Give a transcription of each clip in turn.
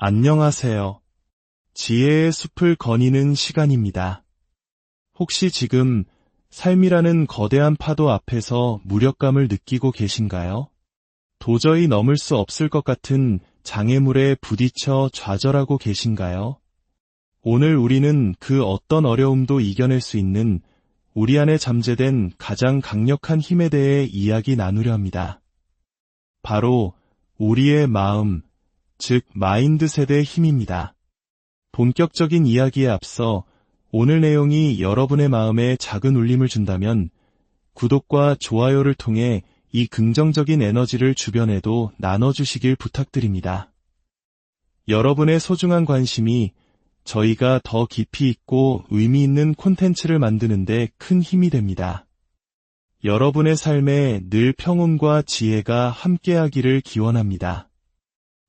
안녕하세요. 지혜의 숲을 거니는 시간입니다. 혹시 지금 삶이라는 거대한 파도 앞에서 무력감을 느끼고 계신가요? 도저히 넘을 수 없을 것 같은 장애물에 부딪혀 좌절하고 계신가요? 오늘 우리는 그 어떤 어려움도 이겨낼 수 있는 우리 안에 잠재된 가장 강력한 힘에 대해 이야기 나누려 합니다. 바로 우리의 마음, 즉 마인드셋의 힘입니다. 본격적인 이야기에 앞서 오늘 내용이 여러분의 마음에 작은 울림을 준다면 구독과 좋아요를 통해 이 긍정적인 에너지를 주변에도 나눠주시길 부탁드립니다. 여러분의 소중한 관심이 저희가 더 깊이 있고 의미 있는 콘텐츠를 만드는데 큰 힘이 됩니다. 여러분의 삶에 늘 평온과 지혜가 함께하기를 기원합니다.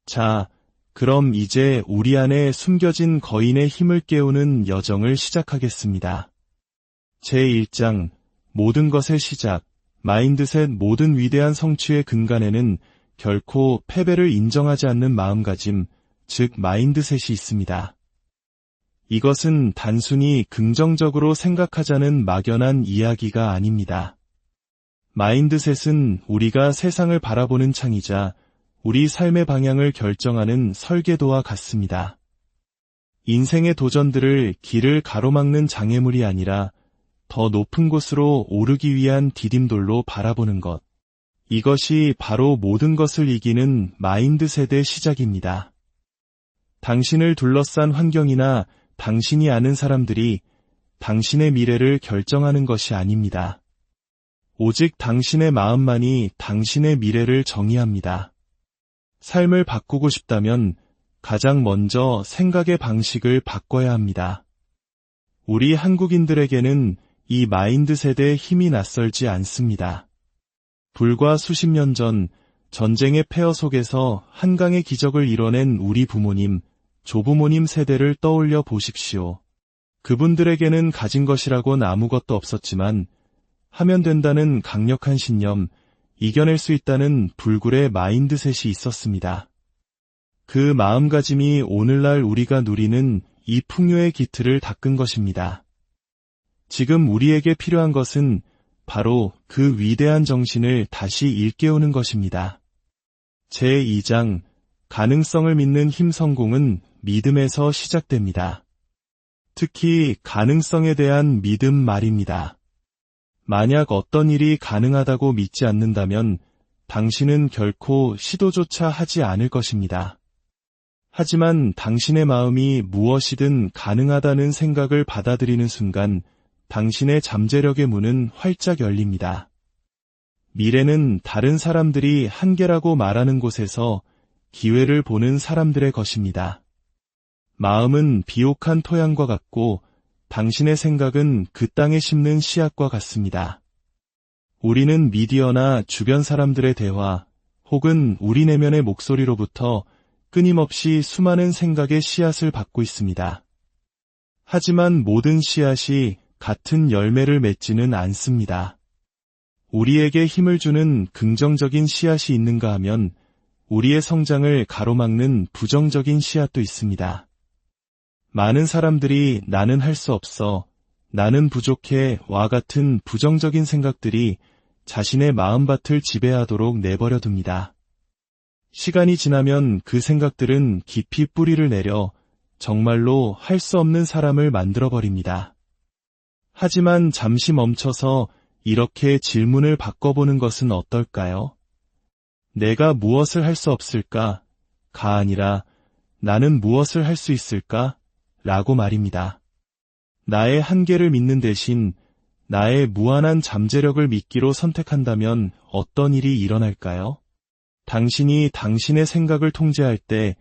자, 그럼 이제 우리 안에 숨겨진 거인의 힘을 깨우는 여정을 시작하겠습니다. 제1장 모든 것의 시작 마인드셋 모든 위대한 성취의 근간에는 결코 패배를 인정하지 않는 마음가짐, 즉 마인드셋이 있습니다. 이것은 단순히 긍정적으로 생각하자는 막연한 이야기가 아닙니다. 마인드셋은 우리가 세상을 바라보는 창이자 우리 삶의 방향을 결정하는 설계도와 같습니다. 인생의 도전들을 길을 가로막는 장애물이 아니라 더 높은 곳으로 오르기 위한 디딤돌로 바라보는 것. 이것이 바로 모든 것을 이기는 마인드셋의 시작입니다. 당신을 둘러싼 환경이나 당신이 아는 사람들이 당신의 미래를 결정하는 것이 아닙니다. 오직 당신의 마음만이 당신의 미래를 정의합니다. 삶을 바꾸고 싶다면 가장 먼저 생각의 방식을 바꿔야 합니다. 우리 한국인들에게는 이 마인드셋의 힘이 낯설지 않습니다. 불과 수십 년 전 전쟁의 폐허 속에서 한강의 기적을 이뤄낸 우리 부모님, 조부모님 세대를 떠올려 보십시오. 그분들에게는 가진 것이라곤 아무것도 없었지만 하면 된다는 강력한 신념, 이겨낼 수 있다는 불굴의 마인드셋이 있었습니다. 그 마음가짐이 오늘날 우리가 누리는 이 풍요의 기틀을 닦은 것입니다. 지금 우리에게 필요한 것은 바로 그 위대한 정신을 다시 일깨우는 것입니다. 제2장 가능성을 믿는 힘 성공은 믿음에서 시작됩니다. 특히 가능성에 대한 믿음 말입니다. 만약 어떤 일이 가능하다고 믿지 않는다면 당신은 결코 시도조차 하지 않을 것입니다. 하지만 당신의 마음이 무엇이든 가능하다는 생각을 받아들이는 순간 당신의 잠재력의 문은 활짝 열립니다. 미래는 다른 사람들이 한계라고 말하는 곳에서 기회를 보는 사람들의 것입니다. 마음은 비옥한 토양과 같고 당신의 생각은 그 땅에 심는 씨앗과 같습니다. 우리는 미디어나 주변 사람들의 대화 혹은 우리 내면의 목소리로부터 끊임없이 수많은 생각의 씨앗을 받고 있습니다. 하지만 모든 씨앗이 같은 열매를 맺지는 않습니다. 우리에게 힘을 주는 긍정적인 씨앗이 있는가 하면 우리의 성장을 가로막는 부정적인 씨앗도 있습니다. 많은 사람들이 나는 할 수 없어, 나는 부족해 와 같은 부정적인 생각들이 자신의 마음밭을 지배하도록 내버려 둡니다. 시간이 지나면 그 생각들은 깊이 뿌리를 내려 정말로 할 수 없는 사람을 만들어버립니다. 하지만 잠시 멈춰서 이렇게 질문을 바꿔보는 것은 어떨까요? 내가 무엇을 할 수 없을까? 가 아니라 나는 무엇을 할 수 있을까? 라고 말입니다. 나의 한계를 믿는 대신 나의 무한한 잠재력을 믿기로 선택한다면 어떤 일이 일어날까요? 당신이 당신의 생각을 통제할 때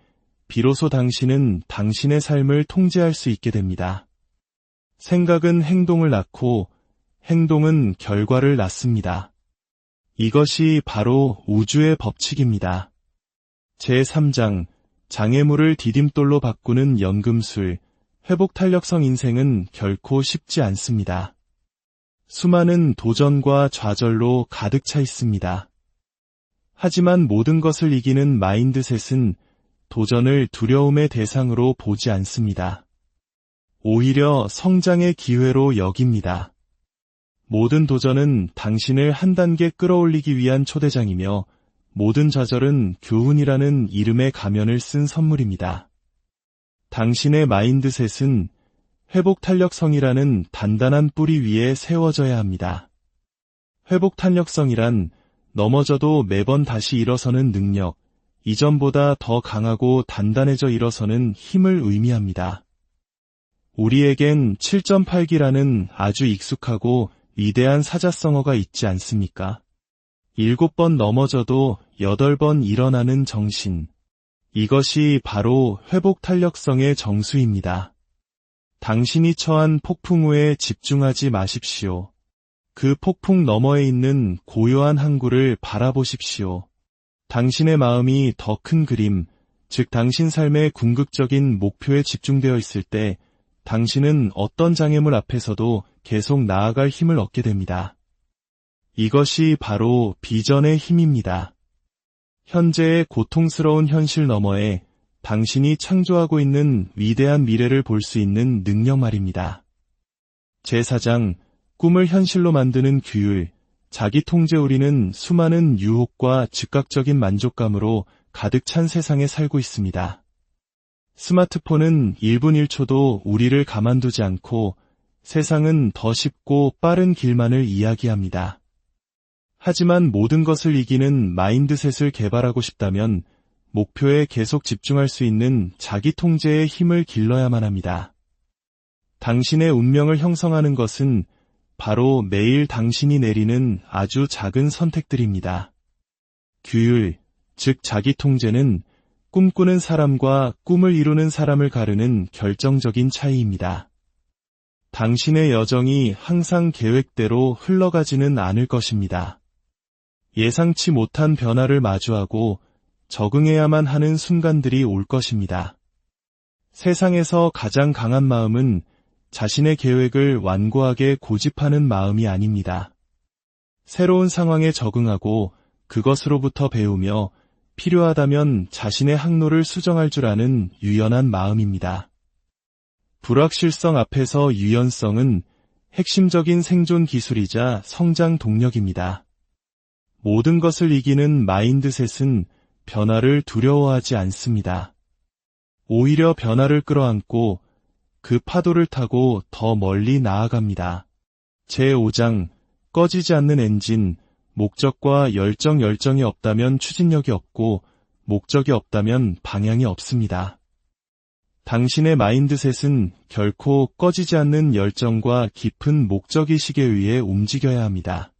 비로소 당신은 당신의 삶을 통제할 수 있게 됩니다. 생각은 행동을 낳고 행동은 결과를 낳습니다. 이것이 바로 우주의 법칙입니다. 제3장 장애물을 디딤돌로 바꾸는 연금술 회복 탄력성 인생은 결코 쉽지 않습니다. 수많은 도전과 좌절로 가득 차 있습니다. 하지만 모든 것을 이기는 마인드셋은 도전을 두려움의 대상으로 보지 않습니다. 오히려 성장의 기회로 여깁니다. 모든 도전은 당신을 한 단계 끌어올리기 위한 초대장이며 모든 좌절은 교훈이라는 이름의 가면을 쓴 선물입니다. 당신의 마인드셋은 회복 탄력성이라는 단단한 뿌리 위에 세워져야 합니다. 회복 탄력성이란 넘어져도 매번 다시 일어서는 능력, 이전보다 더 강하고 단단해져 일어서는 힘을 의미합니다. 우리에겐 7.8기라는 아주 익숙하고 위대한 사자성어가 있지 않습니까? 일곱 번 넘어져도 여덟 번 일어나는 정신. 이것이 바로 회복 탄력성의 정수입니다. 당신이 처한 폭풍 후에 집중하지 마십시오. 그 폭풍 너머에 있는 고요한 항구를 바라보십시오. 당신의 마음이 더 큰 그림, 즉 당신 삶의 궁극적인 목표에 집중되어 있을 때 당신은 어떤 장애물 앞에서도 계속 나아갈 힘을 얻게 됩니다. 이것이 바로 비전의 힘입니다. 현재의 고통스러운 현실 너머에 당신이 창조하고 있는 위대한 미래를 볼 수 있는 능력 말입니다. 제4장 꿈을 현실로 만드는 규율 자기 통제 우리는 수많은 유혹과 즉각적인 만족감으로 가득 찬 세상에 살고 있습니다. 스마트폰은 1분 1초도 우리를 가만두지 않고 세상은 더 쉽고 빠른 길만을 이야기합니다. 하지만 모든 것을 이기는 마인드셋을 개발하고 싶다면 목표에 계속 집중할 수 있는 자기 통제의 힘을 길러야만 합니다. 당신의 운명을 형성하는 것은 바로 매일 당신이 내리는 아주 작은 선택들입니다. 규율, 즉 자기 통제는 꿈꾸는 사람과 꿈을 이루는 사람을 가르는 결정적인 차이입니다. 당신의 여정이 항상 계획대로 흘러가지는 않을 것입니다. 예상치 못한 변화를 마주하고 적응해야만 하는 순간들이 올 것입니다. 세상에서 가장 강한 마음은 자신의 계획을 완고하게 고집하는 마음이 아닙니다. 새로운 상황에 적응하고 그것으로부터 배우며 필요하다면 자신의 항로를 수정할 줄 아는 유연한 마음입니다. 불확실성 앞에서 유연성은 핵심적인 생존 기술이자 성장 동력입니다. 모든 것을 이기는 마인드셋은 변화를 두려워하지 않습니다. 오히려 변화를 끌어안고 그 파도를 타고 더 멀리 나아갑니다. 제5장 꺼지지 않는 엔진 목적과 열정 열정이 없다면 추진력이 없고 목적이 없다면 방향이 없습니다. 당신의 마인드셋은 결코 꺼지지 않는 열정과 깊은 목적의식에 의해 움직여야 합니다.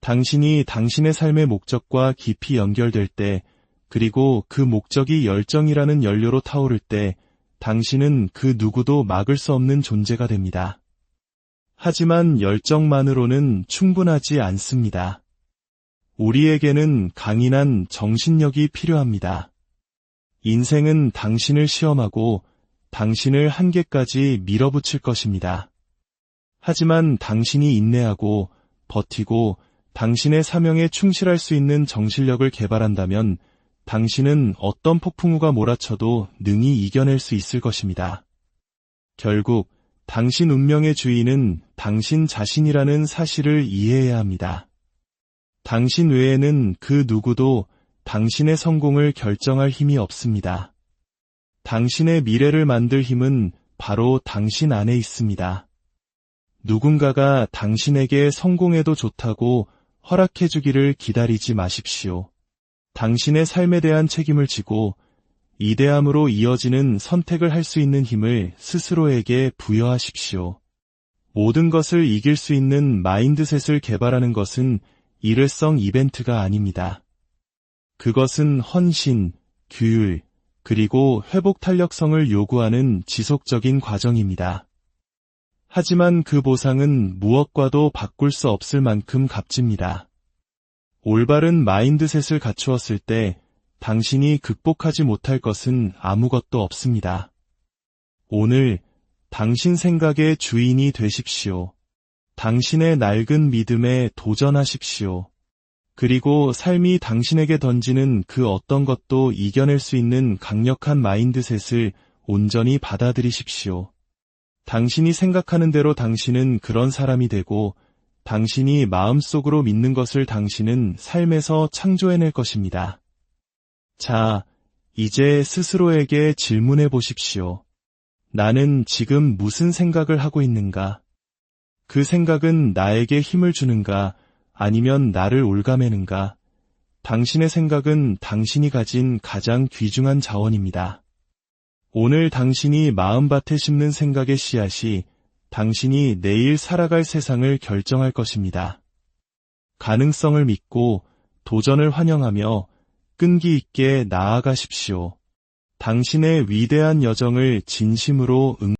당신이 당신의 삶의 목적과 깊이 연결될 때, 그리고 그 목적이 열정이라는 연료로 타오를 때, 당신은 그 누구도 막을 수 없는 존재가 됩니다. 하지만 열정만으로는 충분하지 않습니다. 우리에게는 강인한 정신력이 필요합니다. 인생은 당신을 시험하고 당신을 한계까지 밀어붙일 것입니다. 하지만 당신이 인내하고 버티고 당신의 사명에 충실할 수 있는 정신력을 개발한다면 당신은 어떤 폭풍우가 몰아쳐도 능히 이겨낼 수 있을 것입니다. 결국 당신 운명의 주인은 당신 자신이라는 사실을 이해해야 합니다. 당신 외에는 그 누구도 당신의 성공을 결정할 힘이 없습니다. 당신의 미래를 만들 힘은 바로 당신 안에 있습니다. 누군가가 당신에게 성공해도 좋다고 허락해주기를 기다리지 마십시오. 당신의 삶에 대한 책임을 지고 이대함으로 이어지는 선택을 할 수 있는 힘을 스스로에게 부여하십시오. 모든 것을 이길 수 있는 마인드셋을 개발하는 것은 일회성 이벤트가 아닙니다. 그것은 헌신, 규율, 그리고 회복 탄력성을 요구하는 지속적인 과정입니다. 하지만 그 보상은 무엇과도 바꿀 수 없을 만큼 값집니다. 올바른 마인드셋을 갖추었을 때 당신이 극복하지 못할 것은 아무것도 없습니다. 오늘 당신 생각의 주인이 되십시오. 당신의 낡은 믿음에 도전하십시오. 그리고 삶이 당신에게 던지는 그 어떤 것도 이겨낼 수 있는 강력한 마인드셋을 온전히 받아들이십시오. 당신이 생각하는 대로 당신은 그런 사람이 되고 당신이 마음속으로 믿는 것을 당신은 삶에서 창조해낼 것입니다. 자, 이제 스스로에게 질문해 보십시오. 나는 지금 무슨 생각을 하고 있는가? 그 생각은 나에게 힘을 주는가? 아니면 나를 올가매는가? 당신의 생각은 당신이 가진 가장 귀중한 자원입니다. 오늘 당신이 마음밭에 심는 생각의 씨앗이 당신이 내일 살아갈 세상을 결정할 것입니다. 가능성을 믿고 도전을 환영하며 끈기 있게 나아가십시오. 당신의 위대한 여정을 진심으로 응